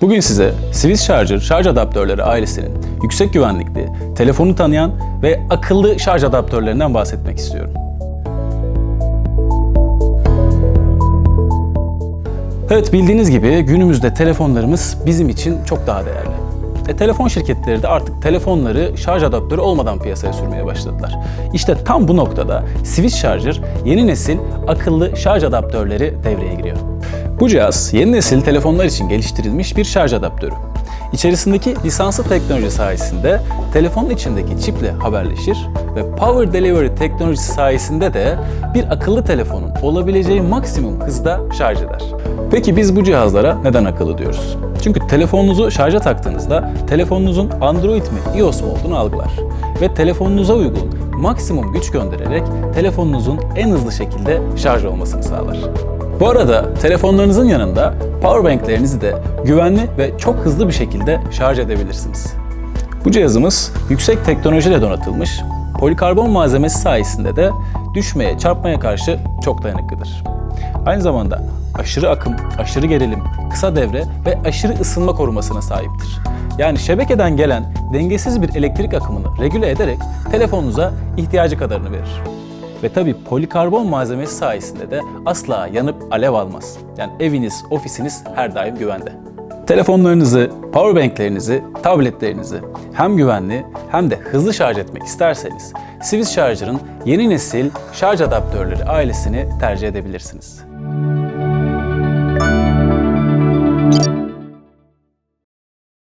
Bugün size Swiss Charger şarj adaptörleri ailesinin yüksek güvenlikli, telefonu tanıyan ve akıllı şarj adaptörlerinden bahsetmek istiyorum. Evet bildiğiniz gibi günümüzde telefonlarımız bizim için çok daha değerli. E, telefon şirketleri de artık telefonları şarj adaptörü olmadan piyasaya sürmeye başladılar. İşte tam bu noktada Swiss Charger yeni nesil akıllı şarj adaptörleri devreye giriyor. Bu cihaz yeni nesil telefonlar için geliştirilmiş bir şarj adaptörü. İçerisindeki lisanslı teknoloji sayesinde telefonun içindeki çiple haberleşir ve Power Delivery teknolojisi sayesinde de bir akıllı telefonun olabileceği maksimum hızda şarj eder. Peki biz bu cihazlara neden akıllı diyoruz? Çünkü telefonunuzu şarja taktığınızda telefonunuzun Android mi iOS mu olduğunu algılar ve telefonunuza uygun maksimum güç göndererek telefonunuzun en hızlı şekilde şarj olmasını sağlar. Bu arada telefonlarınızın yanında powerbanklerinizi de güvenli ve çok hızlı bir şekilde şarj edebilirsiniz. Bu cihazımız yüksek teknolojiyle donatılmış, polikarbon malzemesi sayesinde de düşmeye, çarpmaya karşı çok dayanıklıdır. Aynı zamanda aşırı akım, aşırı gerilim, kısa devre ve aşırı ısınma korumasına sahiptir. Yani şebekeden gelen dengesiz bir elektrik akımını regüle ederek telefonunuza ihtiyacı kadarını verir. Ve tabii polikarbon malzemesi sayesinde de asla yanıp alev almaz. Yani eviniz, ofisiniz her daim güvende. Telefonlarınızı, powerbanklerinizi, tabletlerinizi hem güvenli hem de hızlı şarj etmek isterseniz Swiss Charger'ın yeni nesil şarj adaptörleri ailesini tercih edebilirsiniz.